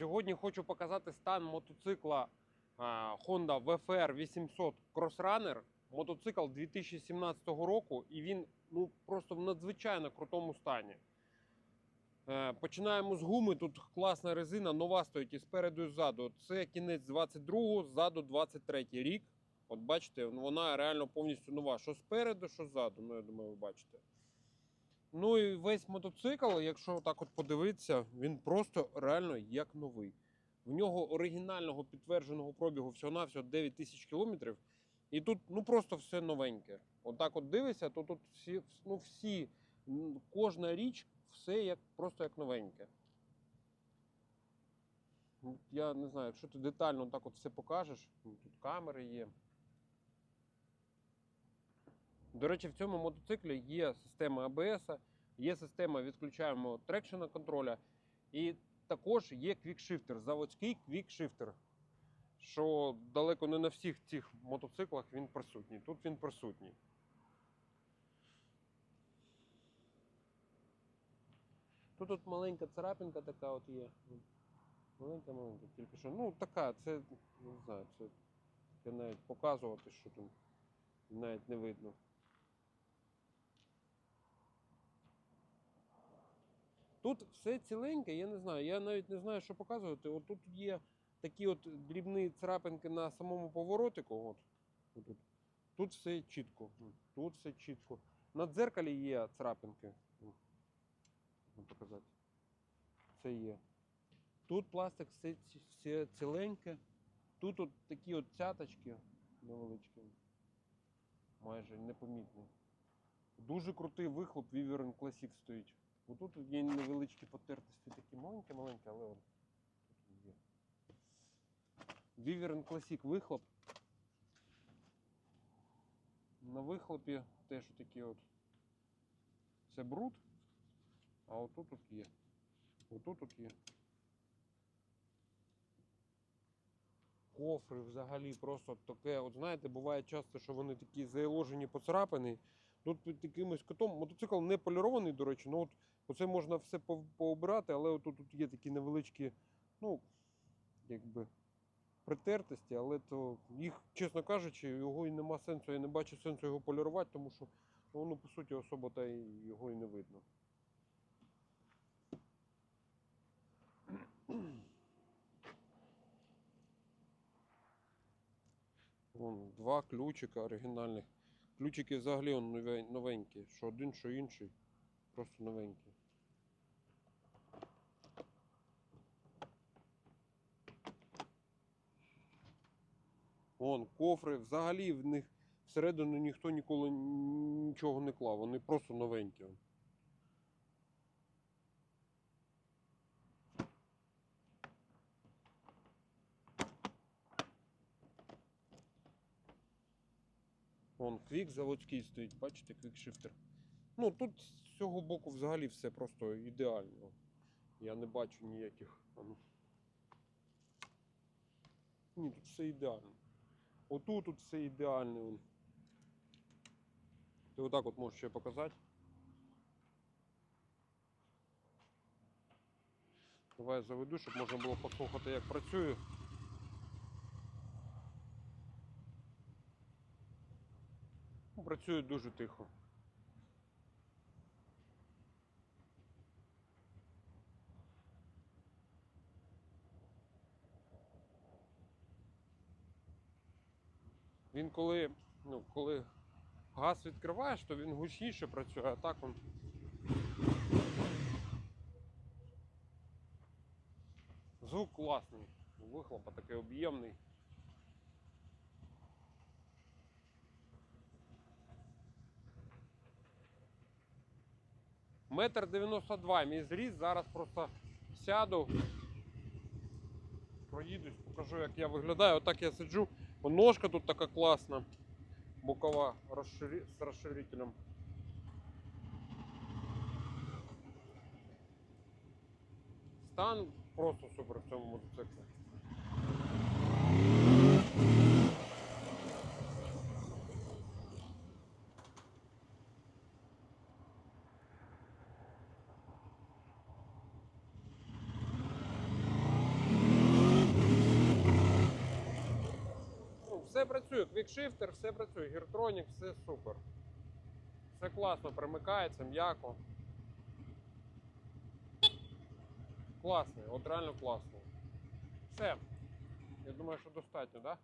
Сьогодні хочу показати стан мотоцикла Honda VFR 800 Crossrunner. Мотоцикл 2017 року, і він ну, просто в надзвичайно крутому стані. Е, Починаємо з гуми. Тут класна резина, нова стоїть і спереду, і ззаду. Це кінець 22-го, ззаду 23 рік. От бачите, вона реально повністю нова. Що спереду, що ззаду. Ну, я думаю, ви бачите. Ну і весь мотоцикл, якщо так от подивитися, він просто реально як новий. В нього оригінального підтвердженого пробігу всього-навсього 9 тисяч кілометрів. І тут ну просто все новеньке. Отак от дивишся, то тут всі, ну, всі, кожна річ, все як, просто як новеньке. Я не знаю, якщо ти детально так от все покажеш, тут камери є. До речі, в цьому мотоциклі є система ABS, є система відключаємо трекшена контроля, і також є квікшифтер, заводський квікшифтер, що далеко не на всіх цих мотоциклах він присутній. Тут він присутній. Тут от маленька царапинка така от є. Маленька, маленька, тільки що. Ну, така, це, не знаю, це навіть показувати, що там навіть не видно. Тут все ціленьке, я не знаю. Я навіть не знаю, що показувати. От тут є такі от дрібні царапинки на самому поворотику. От, тут. тут все чітко. Тут все чітко. На дзеркалі є царапинки. Показати. Це є. Тут пластик все, все ціленьке. Тут от такі от цяточки невеличкі. Майже непомітні. Дуже крутий вихлоп Viveren Classic стоїть. Отут є невеличкі потертості, такі маленькі-маленькі, але он, тут є. Віверн Classic вихлоп. На вихлопі теж такі от. Це бруд, а отут тут є. Отут тут є. Кофри взагалі просто таке. От знаєте, буває часто, що вони такі заложені, поцарапані. Тут під якимось котом мотоцикл не полірований, до речі, ну от оце можна все пообирати, але от тут є такі невеличкі, ну, якби притертості, але то їх, чесно кажучи, його і нема сенсу. Я не бачу сенсу його полірувати, тому що ну, воно, по суті, особо та його і не видно. Вон, два ключика оригінальних. Ключики взагалі он новенькі. Що один, що інший. Просто новенькі. Вон, кофри, взагалі в них всередину ніхто ніколи нічого не клав. Вони просто новенькі. Вон квік заводський стоїть, бачите, квікшифтер. Ну тут з цього боку взагалі все просто ідеально. Я не бачу ніяких. Ні, тут все ідеально. Отут тут все ідеально. Ти отак от можеш ще показати. Давай я заведу, щоб можна було послухати, як працює. Працює дуже тихо. Він коли, ну, коли газ відкриваєш, то він гучніше працює, а так він. Звук класний, вихлопа такий об'ємний. Метр дев'яносто два мій зріст. Зараз просто сяду, проїдусь, покажу, як я виглядаю. Отак я сиджу. Ножка тут така класна, бокова розширі... з розширителем. Стан просто супер в цьому мотоциклі. Все працює. Квікшифтер, все працює. Гіртронік, все супер. Все класно, примикається, м'яко. Класний, от реально класний. Все. Я думаю, що достатньо, так? Да?